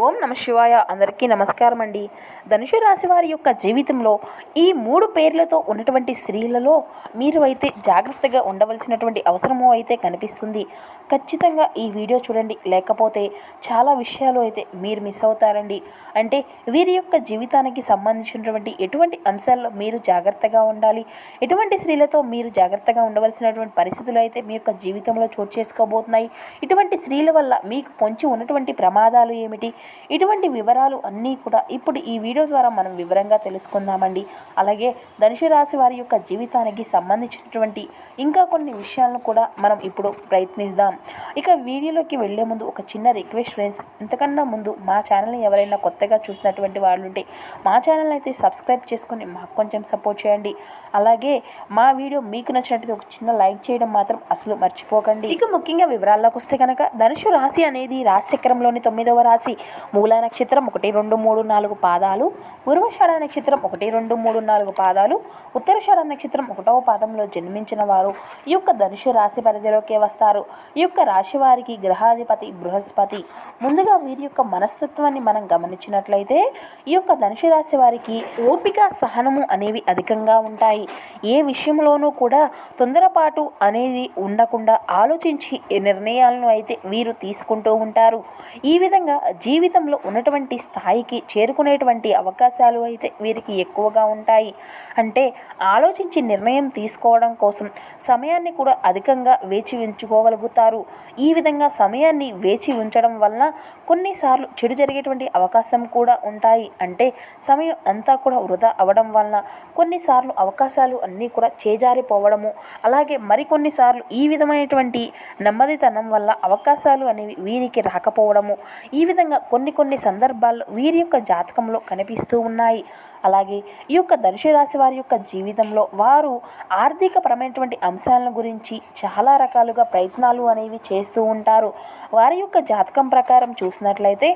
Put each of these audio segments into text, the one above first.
ఓం నమ శివాయ. అందరికీ నమస్కారం అండి. ధనుషు రాశి వారి యొక్క జీవితంలో ఈ మూడు పేర్లతో ఉన్నటువంటి స్త్రీలలో మీరు అయితే జాగ్రత్తగా ఉండవలసినటువంటి అవసరము అయితే కనిపిస్తుంది. ఖచ్చితంగా ఈ వీడియో చూడండి. లేకపోతే చాలా విషయాలు అయితే మీరు మిస్ అవుతారండి. అంటే వీరి యొక్క జీవితానికి సంబంధించినటువంటి ఎటువంటి అంశాల్లో మీరు జాగ్రత్తగా ఉండాలి? ఎటువంటి స్త్రీలతో మీరు జాగ్రత్తగా ఉండవలసినటువంటి పరిస్థితులు అయితే మీ యొక్క జీవితంలో చోటు చేసుకోబోతున్నాయి? ఇటువంటి స్త్రీల వల్ల మీకు పొంచి ఉన్నటువంటి ప్రమాదాలు ఏమిటి? ఇటువంటి వివరాలు అన్నీ కూడా ఇప్పుడు ఈ వీడియో ద్వారా మనం వివరంగా తెలుసుకుందామండి. అలాగే ధనుసు రాశి వారి యొక్క జీవితానికి సంబంధించినటువంటి ఇంకా కొన్ని విషయాలను కూడా మనం ఇప్పుడు ప్రయత్నిద్దాం. ఇక వీడియోలోకి వెళ్ళే ముందు ఒక చిన్న రిక్వెస్ట్ ఫ్రెండ్స్ ఇంతకన్నా ముందు మా ఛానల్ని ఎవరైనా కొత్తగా చూసినటువంటి వాళ్ళు ఉంటే మా ఛానల్ అయితే సబ్స్క్రైబ్ చేసుకొని మాకు కొంచెం సపోర్ట్ చేయండి. అలాగే మా వీడియో మీకు నచ్చినట్టు ఒక చిన్న లైక్ చేయడం మాత్రం అసలు మర్చిపోకండి. ఇక ముఖ్యంగా వివరాల్లోకి వస్తే కనుక ధనుసు రాశి అనేది రాశి చక్రంలోని తొమ్మిదవ రాశి. మూల నక్షత్రం ఒకటి రెండు మూడు నాలుగు పాదాలు. పూర్వషాఢ నక్షత్రం ఒకటి రెండు మూడు నాలుగు పాదాలు. ఉత్తరషాఢ నక్షత్రం ఒకటవ పాదంలో జన్మించిన వారు. ఈ యొక్క ధనుషు రాశి పరిధిలోకే వస్తారు. ఈ యొక్క రాశి వారికి గ్రహాధిపతి బృహస్పతి. ముందుగా వీరి యొక్క మనస్తత్వాన్ని మనం గమనించినట్లయితే ఈ యొక్క ధనుసు రాశి వారికి ఓపిక సహనము అనేవి అధికంగా ఉంటాయి. ఏ విషయంలోనూ కూడా తొందరపాటు అనేది ఉండకుండా ఆలోచించి నిర్ణయాలను అయితే వీరు తీసుకుంటూ ఉంటారు. ఈ విధంగా జీవితంలో ఉన్నటువంటి స్థాయికి చేరుకునేటువంటి అవకాశాలు అయితే వీరికి ఎక్కువగా ఉంటాయి. అంటే ఆలోచించి నిర్ణయం తీసుకోవడం కోసం సమయాన్ని కూడా అధికంగా వేచి ఉంచుకోగలుగుతారు. ఈ విధంగా సమయాన్ని వేచి ఉంచడం వలన కొన్నిసార్లు చెడు జరిగేటువంటి అవకాశం కూడా ఉంటాయి. అంటే సమయం అంతా కూడా వృధా అవ్వడం వలన కొన్నిసార్లు అవకాశాలు అన్నీ కూడా చేజారిపోవడము అలాగే మరికొన్నిసార్లు ఈ విధమైనటువంటి నెమ్మదితనం వల్ల అవకాశాలు అనేవి వీరికి రాకపోవడము ఈ విధంగా కొన్ని కొన్ని సందర్భాల్లో వీరి యొక్క జాతకంలో కనిపిస్తూ ఉన్నాయి. అలాగే ఈ యొక్క ధనుసు రాశి వారి యొక్క జీవితంలో వారు ఆర్థికపరమైనటువంటి అంశాలను గురించి చాలా రకాలుగా ప్రయత్నాలు అనేవి చేస్తూ ఉంటారు. వారి యొక్క జాతకం ప్రకారం చూసినట్లయితే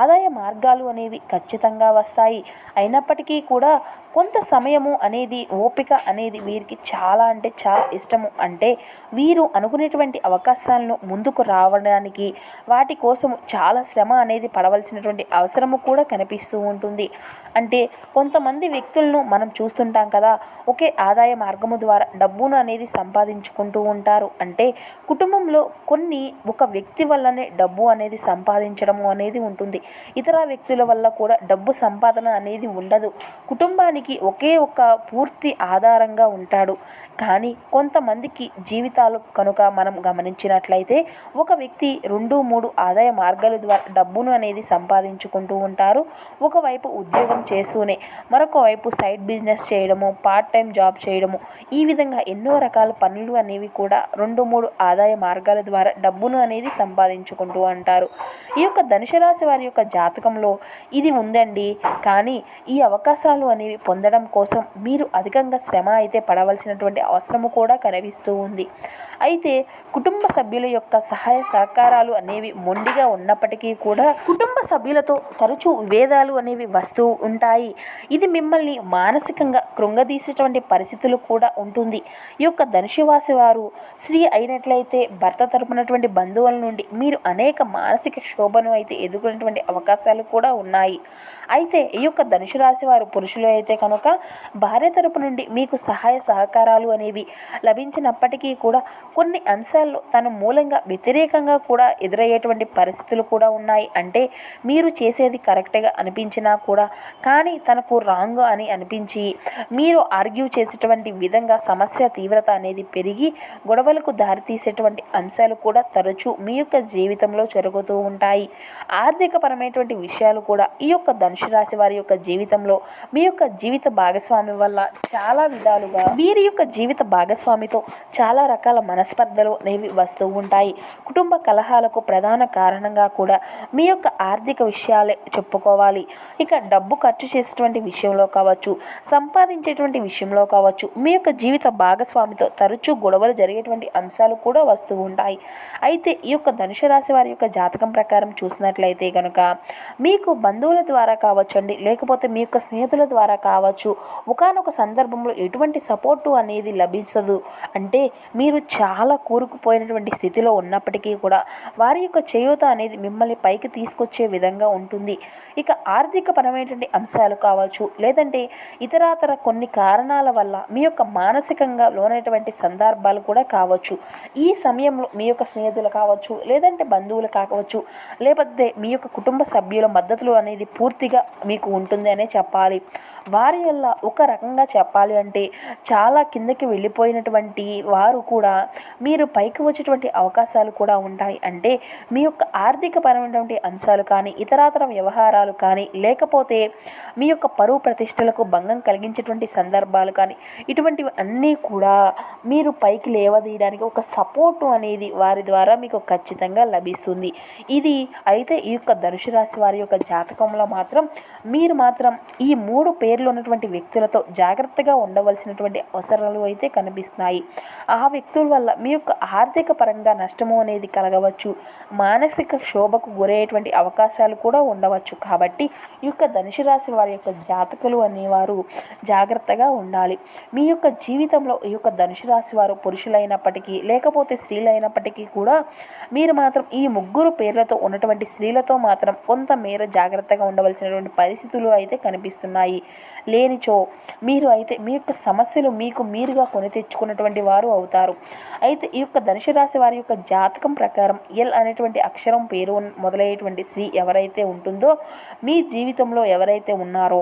ఆదాయ మార్గాలు అనేవి ఖచ్చితంగా వస్తాయి. అయినప్పటికీ కూడా కొంత సమయము అనేది ఓపిక అనేది వీరికి చాలా అంటే చాలా ఇష్టము. అంటే వీరు అనుకునేటువంటి అవకాశాలను ముందుకు రావడానికి వాటి కోసం చాలా శ్రమ అనేది పడవలసినటువంటి అవసరము కూడా కనిపిస్తూ ఉంటుంది. అంటే కొంతమంది వ్యక్తులను మనం చూస్తుంటాం కదా ఒకే ఆదాయ మార్గము ద్వారా డబ్బును అనేది సంపాదించుకుంటూ ఉంటారు. అంటే కుటుంబంలో కొన్ని ఒక వ్యక్తి వల్లనే డబ్బు అనేది సంపాదించడము అనేది ఉంటుంది. ఇతర వ్యక్తుల వల్ల కూడా డబ్బు సంపాదన అనేది ఉండదు. కుటుంబానికి ఒకే ఒక పూర్తి ఆధారంగా ఉంటాడు. కానీ కొంతమందికి జీవితాలు కనుక మనం గమనించినట్లయితే ఒక వ్యక్తి రెండు మూడు ఆదాయ మార్గాల ద్వారా డబ్బును అనేది అనేది సంపాదించుకుంటూ ఉంటారు. ఒకవైపు ఉద్యోగం చేస్తూనే మరొక వైపు సైడ్ బిజినెస్ చేయడము పార్ట్ టైం జాబ్ చేయడము ఈ విధంగా ఎన్నో రకాల పనులు అనేవి కూడా రెండు మూడు ఆదాయ మార్గాల ద్వారా డబ్బును అనేది సంపాదించుకుంటూ అంటారు. ఈ యొక్క ధనుసు రాశి వారి యొక్క జాతకంలో ఇది ఉందండి. కానీ ఈ అవకాశాలు అనేవి పొందడం కోసం మీరు అధికంగా శ్రమ అయితే పడవలసినటువంటి అవసరము కూడా కనిపిస్తూ ఉంది. అయితే కుటుంబ సభ్యుల యొక్క సహాయ సహకారాలు అనేవి మొండిగా ఉన్నప్పటికీ కూడా కుటుంబ సభ్యులతో తరచూ విభేదాలు అనేవి వస్తూ ఉంటాయి. ఇది మిమ్మల్ని మానసికంగా కృంగదీసేటువంటి పరిస్థితులు కూడా ఉంటుంది. ఈ యొక్క ధనుషువాసి వారు స్త్రీ అయినట్లయితే భర్త తరపునటువంటి బంధువుల నుండి మీరు అనేక మానసిక క్షోభను అయితే ఎదుర్కొనేటువంటి అవకాశాలు కూడా ఉన్నాయి. అయితే ఈ యొక్క ధనుసు రాశి వారు పురుషులు అయితే కనుక భార్య తరపు నుండి మీకు సహాయ సహకారాలు అనేవి లభించినప్పటికీ కూడా కొన్ని అంశాల్లో తన మూలంగా వ్యతిరేకంగా కూడా ఎదురయ్యేటువంటి పరిస్థితులు కూడా ఉన్నాయి. అంటే మీరు చేసేది కరెక్ట్గా అనిపించినా కూడా కానీ తనకు రాంగ్ అని అనిపించి మీరు ఆర్గ్యూ చేసేటువంటి విధంగా సమస్య తీవ్రత అనేది పెరిగి గొడవలకు దారితీసేటువంటి అంశాలు కూడా తరచూ మీ యొక్క జీవితంలో జరుగుతూ ఉంటాయి. ఆర్థికపరమైనటువంటి విషయాలు కూడా ఈ యొక్క ధనుసు రాశి వారి యొక్క జీవితంలో మీ యొక్క జీవిత భాగస్వామి వల్ల చాలా విధాలుగా వీరి యొక్క జీవిత భాగస్వామితో చాలా రకాల మనస్పర్ధలు అనేవి వస్తూ ఉంటాయి. కుటుంబ కలహాలకు ప్రధాన కారణంగా కూడా మీ యొక్క ఆర్థిక విషయాలే చెప్పుకోవాలి. ఇక డబ్బు ఖర్చు చేసేటువంటి విషయంలో కావచ్చు సంపాదించేటువంటి విషయంలో కావచ్చు మీ యొక్క జీవిత భాగస్వామితో తరచూ గొడవలు జరిగేటువంటి అంశాలు కూడా వస్తూ ఉంటాయి. అయితే ఈ యొక్క ధనుసు రాశి వారి యొక్క జాతకం ప్రకారం చూసినట్లయితే కనుక మీకు బంధువుల ద్వారా కావచ్చండి లేకపోతే మీ యొక్క స్నేహితుల ద్వారా కావచ్చు ఒకనొక సందర్భంలో ఎటువంటి సపోర్టు అనేది లభించదు. అంటే మీరు చాలా కూరుకుపోయినటువంటి స్థితిలో ఉన్నప్పటికీ కూడా వారి యొక్క చేయూత అనేది మిమ్మల్ని పైకి తీసుకు తీసుకొచ్చే విధంగా ఉంటుంది. ఇక ఆర్థిక పరమైనటువంటి అంశాలు కావచ్చు లేదంటే ఇతరాతర కొన్ని కారణాల వల్ల మీ యొక్క మానసికంగా లోనైనటువంటి సందర్భాలు కూడా కావచ్చు. ఈ సమయంలో మీ యొక్క స్నేహితులు కావచ్చు లేదంటే బంధువులు కావచ్చు లేకపోతే మీ యొక్క కుటుంబ సభ్యుల మద్దతులు అనేది పూర్తిగా మీకు ఉంటుంది అనే చెప్పాలి. వారి వల్ల ఒక రకంగా చెప్పాలి అంటే చాలా కిందకి వెళ్ళిపోయినటువంటి వారు కూడా మీరు పైకి వచ్చేటువంటి అవకాశాలు కూడా ఉంటాయి. అంటే మీ యొక్క ఆర్థిక పరమైనటువంటి అంశాలు కానీ ఇతరాతర వ్యవహారాలు కానీ లేకపోతే మీ యొక్క పరువు ప్రతిష్టలకు భంగం కలిగించేటువంటి సందర్భాలు కానీ ఇటువంటివి అన్నీ కూడా మీరు పైకి లేవదీయడానికి ఒక సపోర్టు అనేది వారి ద్వారా మీకు ఖచ్చితంగా లభిస్తుంది. ఇది అయితే ఈ యొక్క ధనుసు రాశి వారి యొక్క జాతకంలో మాత్రం మీరు మాత్రం ఈ మూడు పేర్లు ఉన్నటువంటి వ్యక్తులతో జాగ్రత్తగా ఉండవలసినటువంటి అవసరాలు అయితే కనిపిస్తున్నాయి. ఆ వ్యక్తుల వల్ల మీ యొక్క ఆర్థిక పరంగా నష్టము అనేది కలగవచ్చు. మానసిక క్షోభకు గురయ్యేటువంటి అవకాశాలు కూడా ఉండవచ్చు. కాబట్టి ఈ యొక్క ధనుసు రాశి వారి యొక్క జాతకులు అనేవారు జాగ్రత్తగా ఉండాలి. మీ యొక్క జీవితంలో ఈ యొక్క ధనుసు రాశి వారు పురుషులైనప్పటికీ లేకపోతే స్త్రీలైనప్పటికీ కూడా మీరు మాత్రం ఈ ముగ్గురు పేర్లతో ఉన్నటువంటి స్త్రీలతో మాత్రం కొంత మేర జాగ్రత్తగా ఉండవలసినటువంటి పరిస్థితులు అయితే కనిపిస్తున్నాయి. లేనిచో మీరు అయితే మీ యొక్క సమస్యలు మీకు మీరుగా కొని తెచ్చుకున్నటువంటి వారు అవుతారు. అయితే ఈ యొక్క ధనుసు రాశి వారి యొక్క జాతకం ప్రకారం ఎల్ అనేటువంటి అక్షరం పేరు మొదలయ్యేటువంటి స్త్రీ ఎవరైతే ఉంటుందో మీ జీవితంలో ఎవరైతే ఉన్నారో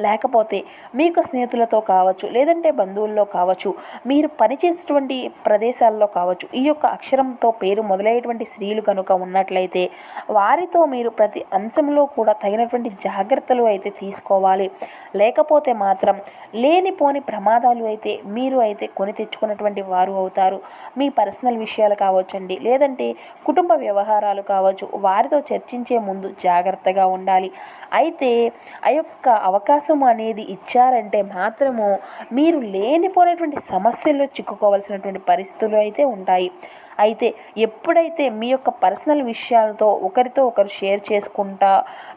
లేకపోతే మీకు స్నేహితులతో కావచ్చు లేదంటే బంధువుల్లో కావచ్చు మీరు పనిచేసేటువంటి ప్రదేశాల్లో కావచ్చు ఈ యొక్క అక్షరంతో పేరు మొదలయ్యేటువంటి స్త్రీలు కనుక ఉన్నట్లయితే వారితో మీరు ప్రతి అంశంలో కూడా తగినటువంటి జాగ్రత్తలు అయితే తీసుకోవాలి. లేకపోతే మాత్రం లేనిపోని ప్రమాదాలు అయితే మీరు అయితే కొని తెచ్చుకున్నటువంటి వారు అవుతారు. మీ పర్సనల్ విషయాలు కావచ్చండి లేదంటే కుటుంబ వ్యవహారాలు కావచ్చు వారితో చర్చించే ముందు జాగ్రత్తగా ఉండాలి. అయితే ఆ యొక్క అవకాశం అనేది ఇచ్చారంటే మాత్రము మీరు లేనిపోయినటువంటి సమస్యల్లో చిక్కుకోవాల్సినటువంటి పరిస్థితులు అయితే ఉంటాయి. అయితే ఎప్పుడైతే మీ యొక్క పర్సనల్ విషయాలతో ఒకరితో ఒకరు షేర్ చేసుకుంటా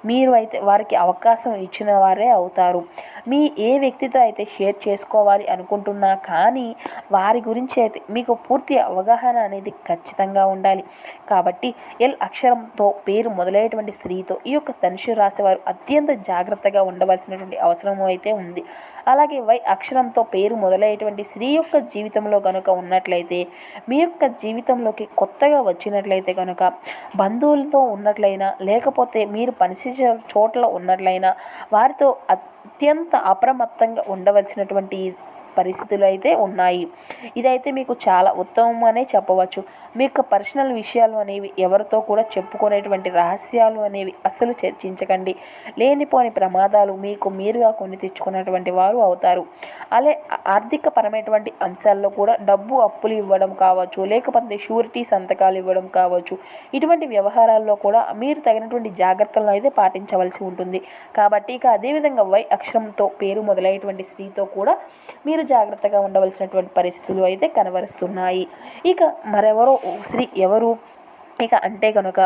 మీరు అయితే వారికి అవకాశం ఇచ్చిన వారే అవుతారు. మీ ఏ వ్యక్తితో అయితే షేర్ చేసుకోవాలి అనుకుంటున్నా కానీ వారి గురించి అయితే మీకు పూర్తి అవగాహన అనేది ఖచ్చితంగా ఉండాలి. కాబట్టి ఎల్ అక్షరంతో పేరు మొదలయ్యేటువంటి స్త్రీతో ఈ యొక్క ధనుషు రాసేవారు అత్యంత జాగ్రత్తగా ఉండవలసినటువంటి అవసరం అయితే ఉంది. అలాగే వై అక్షరంతో పేరు మొదలయ్యేటువంటి స్త్రీ యొక్క జీవితంలో కనుక ఉన్నట్లయితే మీ యొక్క జీవితంలోకి కొత్తగా వచ్చినట్లయితే కనుక బంధువులతో ఉన్నట్లయినా లేకపోతే మీరు పనిచేసే చోట్ల ఉన్నట్లయినా వారితో అత్యంత అప్రమత్తంగా ఉండవలసినటువంటి పరిస్థితులు అయితే ఉన్నాయి. ఇదైతే మీకు చాలా ఉత్తమం అనే చెప్పవచ్చు. మీ యొక్క పర్సనల్ విషయాలు అనేవి ఎవరితో కూడా చెప్పుకునేటువంటి రహస్యాలు అనేవి అసలు చర్చించకండి. లేనిపోని ప్రమాదాలు మీకు మీరుగా కొని తెచ్చుకున్నటువంటి వారు అవుతారు. అలే ఆర్థిక పరమైనటువంటి అంశాల్లో కూడా డబ్బు అప్పులు ఇవ్వడం కావచ్చు లేకపోతే షూరిటీ సంతకాలు ఇవ్వడం కావచ్చు ఇటువంటి వ్యవహారాల్లో కూడా మీరు తగినటువంటి జాగ్రత్తలను అయితే పాటించవలసి ఉంటుంది. కాబట్టి ఇక అదేవిధంగా వై అక్షరంతో పేరు మొదలైనటువంటి స్త్రీతో కూడా మీరు జాగ్రత్తగా ఉండవలసినటువంటి పరిస్థితులు అయితే కనబరుస్తున్నాయి. ఇక మరెవరో శ్రీ ఎవరు? ఇక అంటే కనుక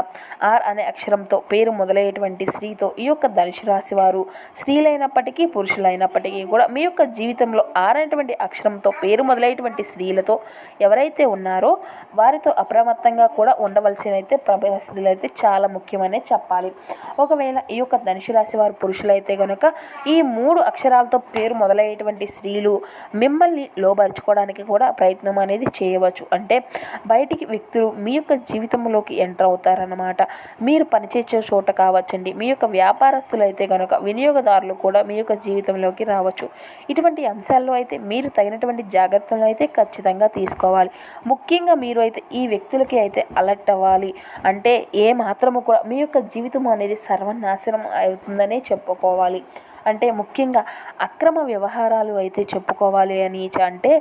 ఆర్ అనే అక్షరంతో పేరు మొదలయ్యేటువంటి స్త్రీతో ఈ యొక్క ధనుసు రాశి వారు స్త్రీలైనప్పటికీ పురుషులైనప్పటికీ కూడా మీ యొక్క జీవితంలో ఆర్ అనేటువంటి అక్షరంతో పేరు మొదలయ్యేటువంటి స్త్రీలతో ఎవరైతే ఉన్నారో వారితో అప్రమత్తంగా కూడా ఉండవలసిన అయితే పరిస్థితులు అయితే చాలా ముఖ్యమనే చెప్పాలి. ఒకవేళ ఈ యొక్క ధనుసు రాశి వారు పురుషులైతే కనుక ఈ మూడు అక్షరాలతో పేరు మొదలయ్యేటువంటి స్త్రీలు మిమ్మల్ని లోబరుచుకోవడానికి కూడా ప్రయత్నం అనేది చేయవచ్చు. అంటే బయటికి వ్యక్తులు మీ యొక్క జీవితంలో జీవితంలోకి ఎంటర్ అవుతారన్నమాట. మీరు పనిచేసే చోట కావచ్చండి. మీ యొక్క వ్యాపారస్తులు అయితే కనుక వినియోగదారులు కూడా మీ యొక్క జీవితంలోకి రావచ్చు. ఇటువంటి అంశాల్లో అయితే మీరు తగినటువంటి జాగ్రత్తలు అయితే ఖచ్చితంగా తీసుకోవాలి. ముఖ్యంగా మీరు అయితే ఈ వ్యక్తులకి అయితే అలర్ట్ అవ్వాలి. అంటే ఏ మాత్రము కూడా మీ యొక్క జీవితం అనేది సర్వనాశనం అవుతుందనే చెప్పుకోవాలి. అంటే ముఖ్యంగా అక్రమ వ్యవహారాలు అయితే చెప్పుకోవాలి అని అంటే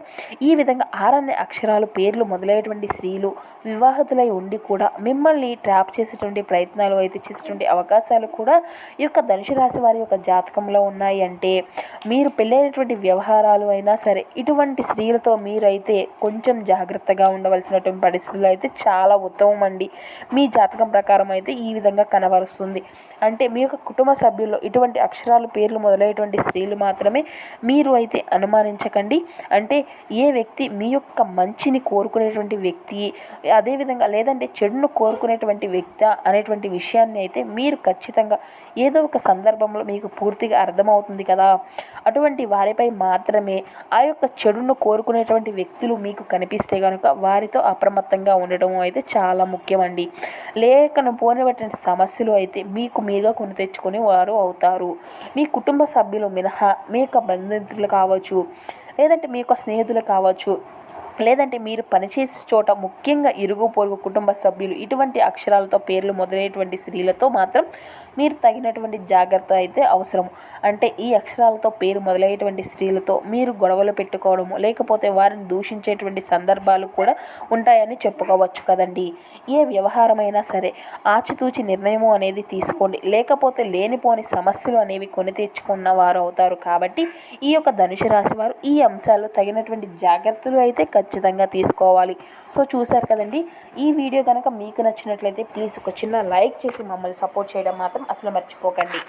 ఈ విధంగా ఆరన్న అక్షరాలు పేర్లు మొదలైనటువంటి స్త్రీలు వివాహితులై ఉండి కూడా మిమ్మల్ని ట్రాప్ చేసేటువంటి ప్రయత్నాలు అయితే చేసేటువంటి అవకాశాలు కూడా ఈ యొక్క ధనుసు రాశి వారి యొక్క జాతకంలో ఉన్నాయి. అంటే మీరు పెళ్ళైనటువంటి వ్యవహారాలు అయినా సరే ఇటువంటి స్త్రీలతో మీరైతే కొంచెం జాగ్రత్తగా ఉండవలసినటువంటి పరిస్థితులు అయితే చాలా ఉత్తమం అండి. మీ జాతకం ప్రకారం అయితే ఈ విధంగా కనబరుస్తుంది. అంటే మీ యొక్క కుటుంబ సభ్యుల్లో ఇటువంటి అక్షరాలు పేరు పేర్లు మొదలైనటువంటి స్త్రీలు మాత్రమే మీరు అయితే అనుమానించకండి. అంటే ఏ వ్యక్తి మీ యొక్క మంచిని కోరుకునేటువంటి వ్యక్తి అదేవిధంగా లేదంటే చెడును కోరుకునేటువంటి వ్యక్తి అనేటువంటి విషయాన్ని అయితే మీరు ఖచ్చితంగా ఏదో ఒక సందర్భంలో మీకు పూర్తిగా అర్థమవుతుంది కదా. అటువంటి వారిపై మాత్రమే ఆ యొక్క చెడును కోరుకునేటువంటి వ్యక్తులు మీకు కనిపిస్తే కనుక వారితో అప్రమత్తంగా ఉండటం అయితే చాలా ముఖ్యమండి. లేఖను పోనినటువంటి సమస్యలు అయితే మీకు మీగా కొని తెచ్చుకొని వారు అవుతారు. మీ కుటుంబ సభ్యులు మినహా మీ యొక్క బంధుమిత్రులు కావచ్చు లేదంటే మీ యొక్క స్నేహితులు కావచ్చు లేదంటే మీరు పనిచేసే చోట ముఖ్యంగా ఇరుగు పొరుగు కుటుంబ సభ్యులు ఇటువంటి అక్షరాలతో పేర్లు మొదలైనటువంటి స్త్రీలతో మాత్రం మీరు తగినటువంటి జాగ్రత్త అయితే అవసరం అంటే ఈ అక్షరాలతో పేరు మొదలయ్యేటువంటి స్త్రీలతో మీరు గొడవలు పెట్టుకోవడము లేకపోతే వారిని దూషించేటువంటి సందర్భాలు కూడా ఉంటాయని చెప్పుకోవచ్చు కదండి. ఏ వ్యవహారమైనా సరే ఆచితూచి నిర్ణయము అనేది తీసుకోండి. లేకపోతే లేనిపోని సమస్యలు అనేవి కొని తెచ్చుకున్న వారు అవుతారు కాబట్టి ఈ యొక్క ధనుసు రాశి వారు ఈ అంశాలు తగినటువంటి జాగ్రత్తలు అయితే ఖచ్చితంగా తీసుకోవాలి. సో చూసారు కదండి? ఈ వీడియో కనుక మీకు నచ్చినట్లయితే ప్లీజ్ ఒక చిన్న లైక్ చేసి మమ్మల్ని సపోర్ట్ చేయడం మాత్రం అసలు మర్చిపోకండి.